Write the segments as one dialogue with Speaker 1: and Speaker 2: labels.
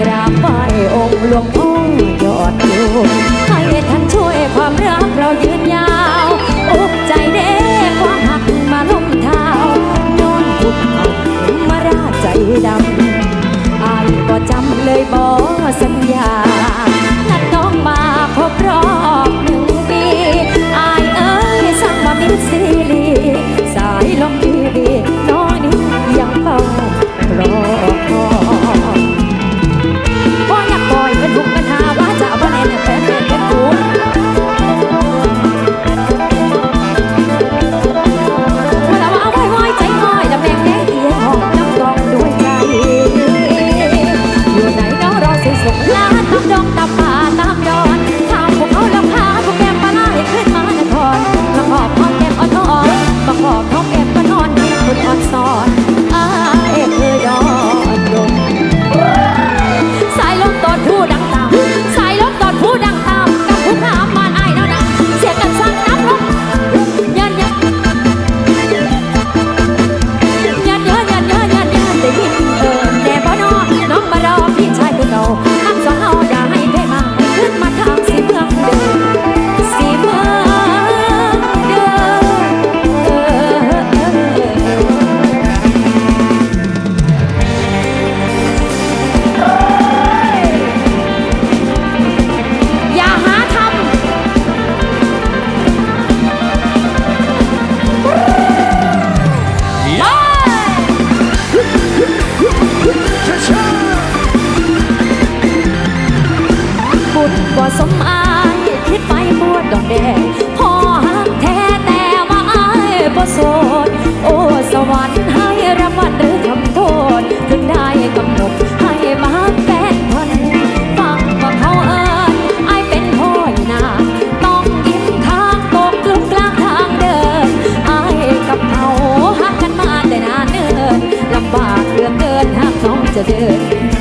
Speaker 1: กราบไหว้องค์หลวงพ่องยอดอยู่ให้ท่านช่วยความรักเรายืนยาวอกใจเด้ความหักมาล้มเท้านอนหุกเอามาราใจดำอายก็จำเลยบ่สน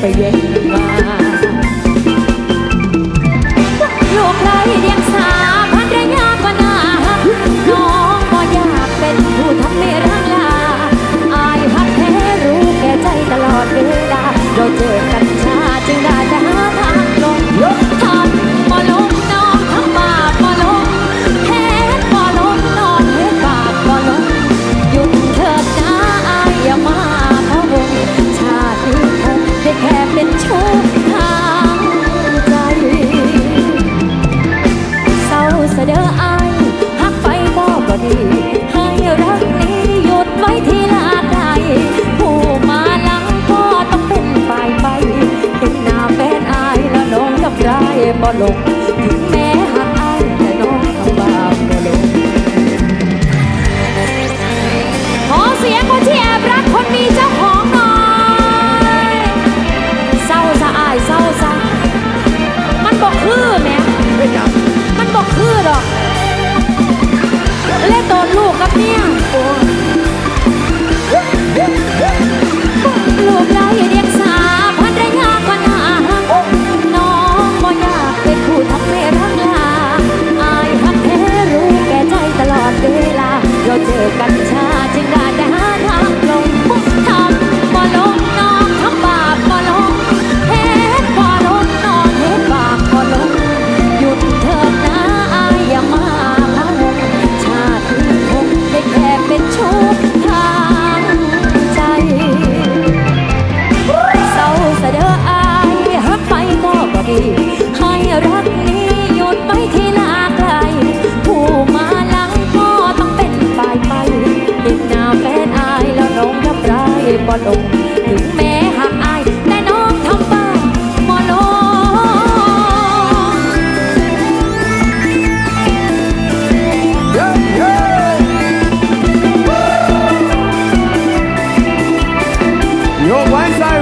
Speaker 1: 北约 follow.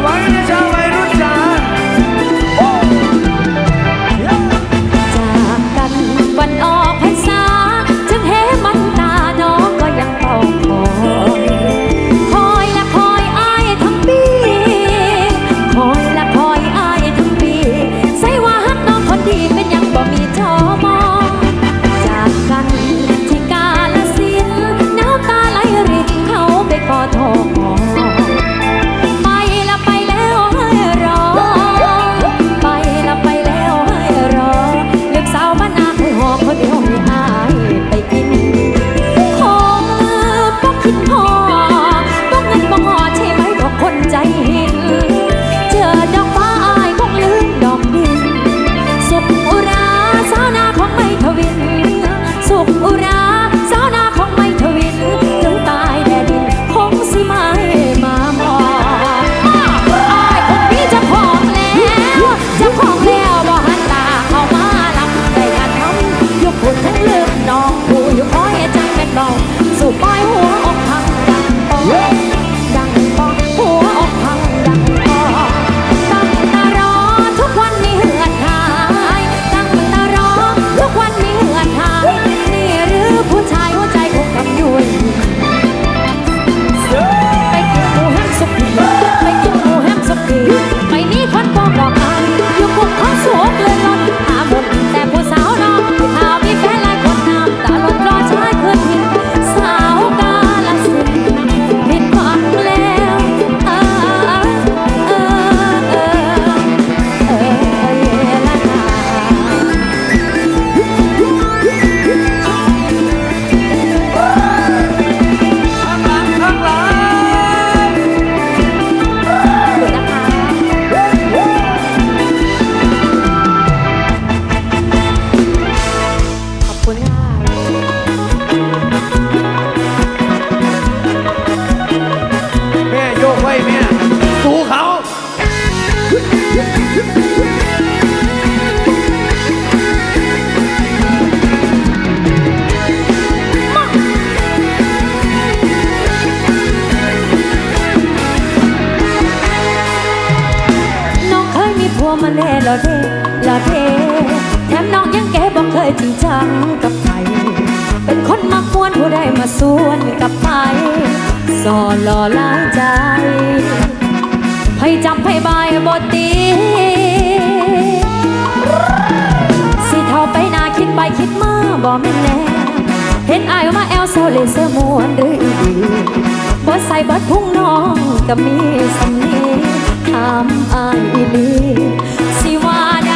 Speaker 1: Why? น้องเคยมีผัวมาแน่ละเทละเทแถมน้องยังแกบอกเคยจริงจังกับใคร เป็นคนมาควนผู้ใดมาสวนกับไปสอนหล่อหลายใจ ให้จับให้บายบทตีสิเท่าไปนาคิดไปคิดมาบอกไม่แน่เห็นอายมาแอลเศร้าเลยเสื้อมวนหรือดีบ่ใส่บ่พุ่งน้องก็มีสำนีถามอายอีลีสิว่าได้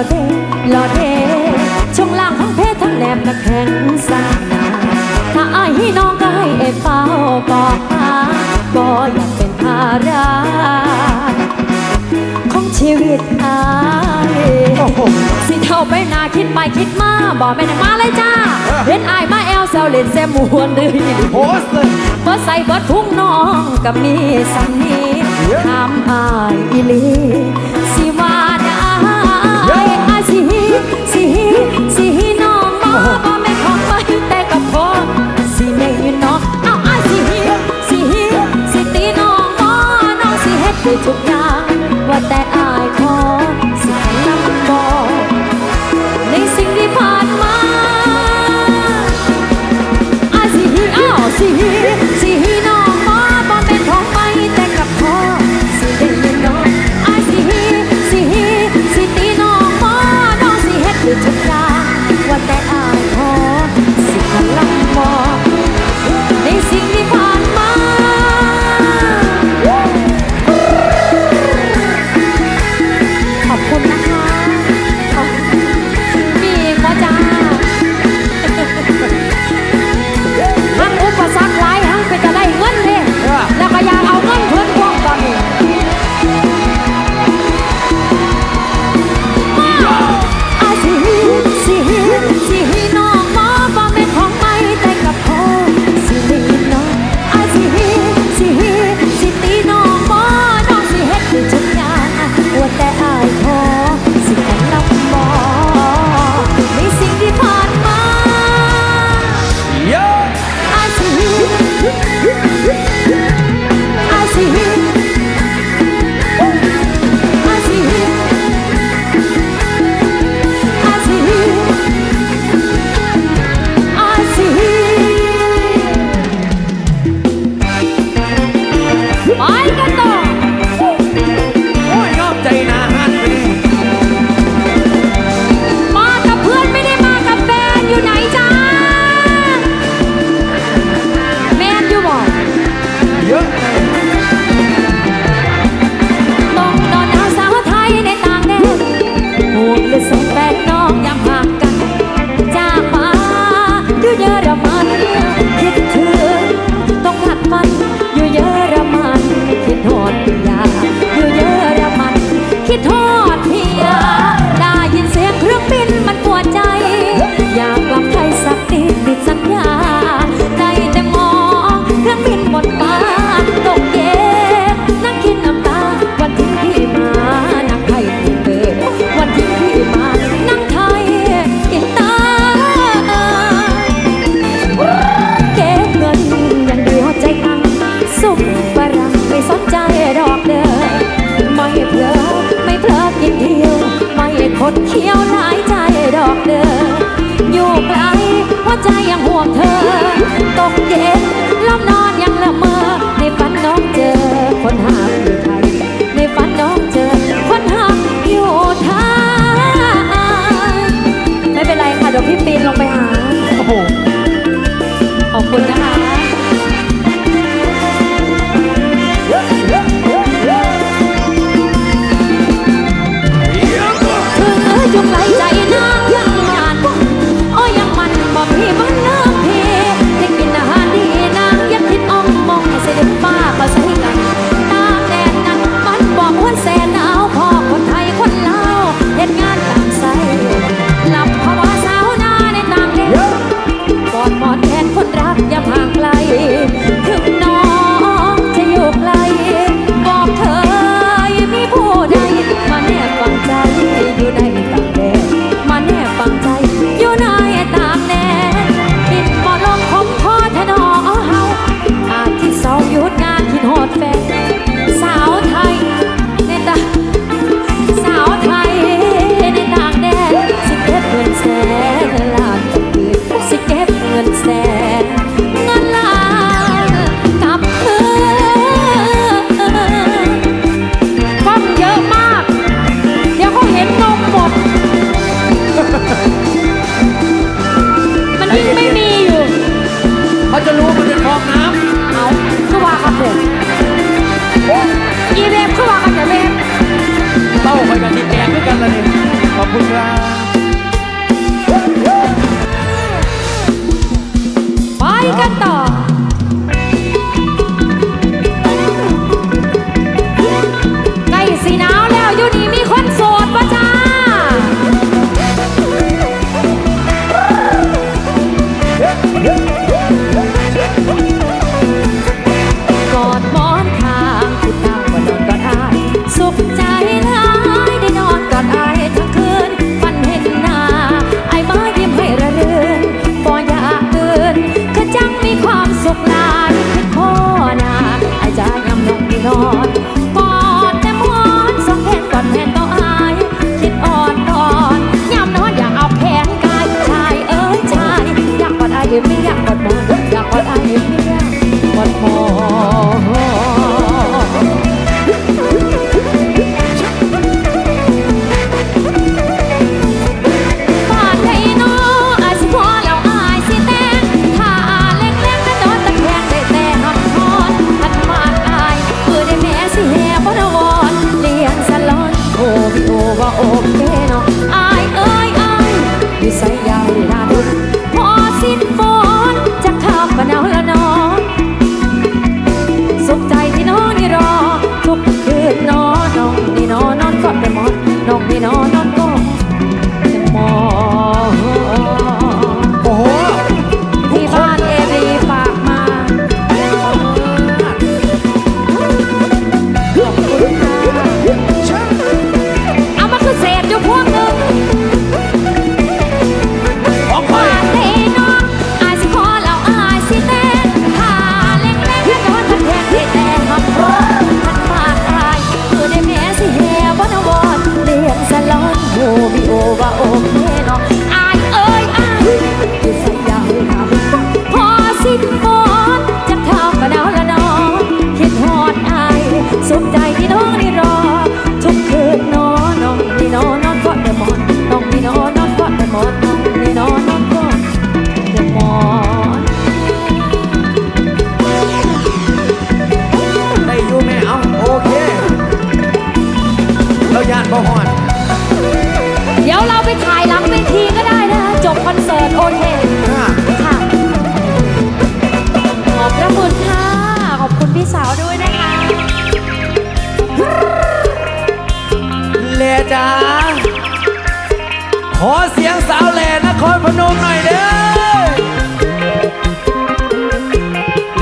Speaker 1: อเทหล่อเทช่วงล่างทั้งเพชทั้งแหนมนักแข็งสานถ้าอายให้น้องก็ให้เอเฝ้าบอกหาก็อยากเป็นภาระของชีวิตอายสิเท่าไปนาคิดไปคิดมาบอกแม่นมาเลยจ้า
Speaker 2: เห็
Speaker 1: นอายมาแอลแซวเล่นแซมมวนเลย
Speaker 2: โพสเลย
Speaker 1: เมื่อใส่เบิดพุ่งน้องกับมีสัมนีถามอายอีลีสิ สิฮีสิฮีน้องบ่บ่แม่นของไปแต่ก็พอสิแม่ยู่น้องเอาอ้ายสิฮีสิฮีสิตีน้องบ่น้องสิเฮ็ดไปทุกอย่างว่าแต่อ้ายขอสิให้นำบ่ในสิ่งที่ผ่านมาอ้ายสิฮีอ้าวสิฮี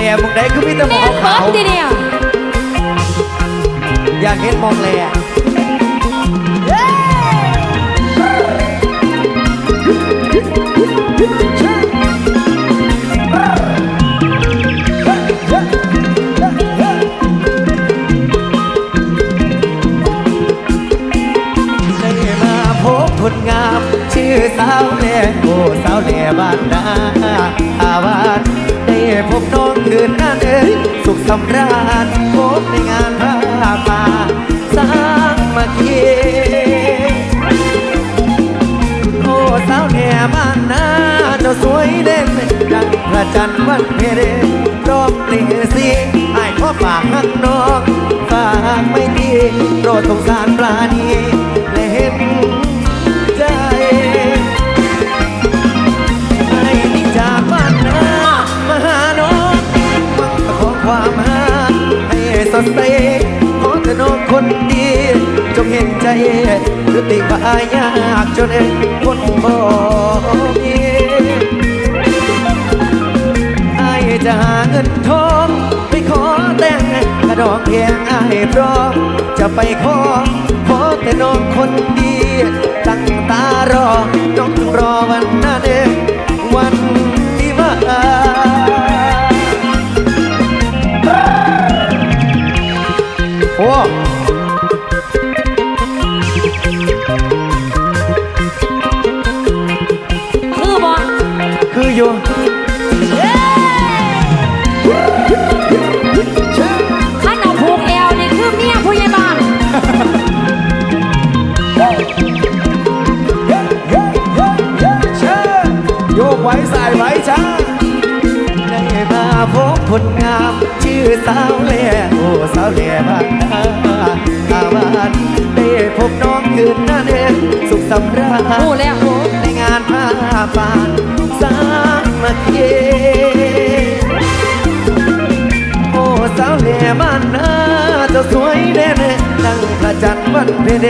Speaker 1: ล่
Speaker 2: มึงได้คือมีแต่หมอขาว
Speaker 1: ดีเยว
Speaker 2: อยากเห็นมองแล่คนงามชื่อสาวแหล่โอ้สาวแหล่บ้านนาอาวาน พบน้องคืนนั้นเอ้ยสุขสำราญพบในงานพระป่าสร้างมาเกีโอ้สาวแหน่บ้านนาเจ้าสวยเด่นดังพระจันทร์วันเพเรรอบเปลี่ยสีไอ้ขอฝากหักน้องฝากไม่ดีโปรดสงสารปลานีและเห็น คนดี จงเห็นใจยุติบายากจนคนบ่มีไอ้จะหาเงินทองไปขอแต่งกระดองเพียงไอ้พร้อมจะไปขอ ขอแต่น้องคนดี ตั้งตารอ ต้องรอวันนั้นวันที่มา
Speaker 1: คือบ่
Speaker 2: คืออยู่
Speaker 1: ขั้นเอาผูกแอวนี่คือเมียผู้บาน
Speaker 2: โยกไว้ใส่ไว้จ้าได้มาพบผลงามชื่อสาวเล่าวแด่บานนาอาวันได้พบน้องคืนหน้าเด่นสุขสำราญ
Speaker 1: พูดแล้วโอ้
Speaker 2: ในงานผ้าปานสามัคคีโอ้สาวแหล่บ้านนาเจ้าสวยแน่แน่ตั้งพระจันทร์วันเพ็ญ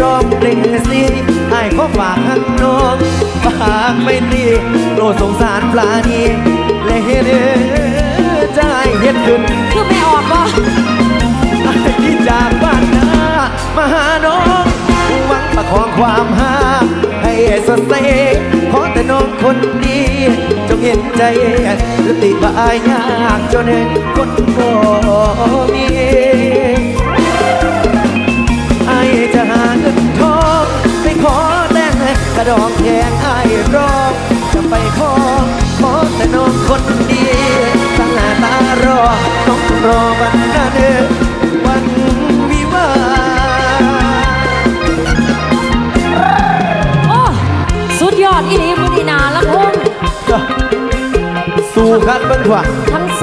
Speaker 2: ร้องเพลงสีไอ้ขอฝากข้างน้องฝากไม่ดีโปรดสงสารปลานีและเฮ็ดใจเฮ็ดขึ้น
Speaker 1: คือไม่ออกบ่
Speaker 2: ที่จากบ้านนามาหาน้องหวังประคองความหาให้สดใสขอแต่น้องคนดีจงเห็นใจหรือติบายยากจนเป็นคนบ่มีไอจะหาเงินทองไปขอแต่งกระดองแทงไอร้องจะไปขอขอแต่น้องคนดีตั้งหน้าตารอต้องรอวันนั้นวั นวิวาห์
Speaker 1: โอ้ สุดยอดอีหลีมือนีนาลำพง
Speaker 2: สู้คักเบิ่งกว่า
Speaker 1: ทำ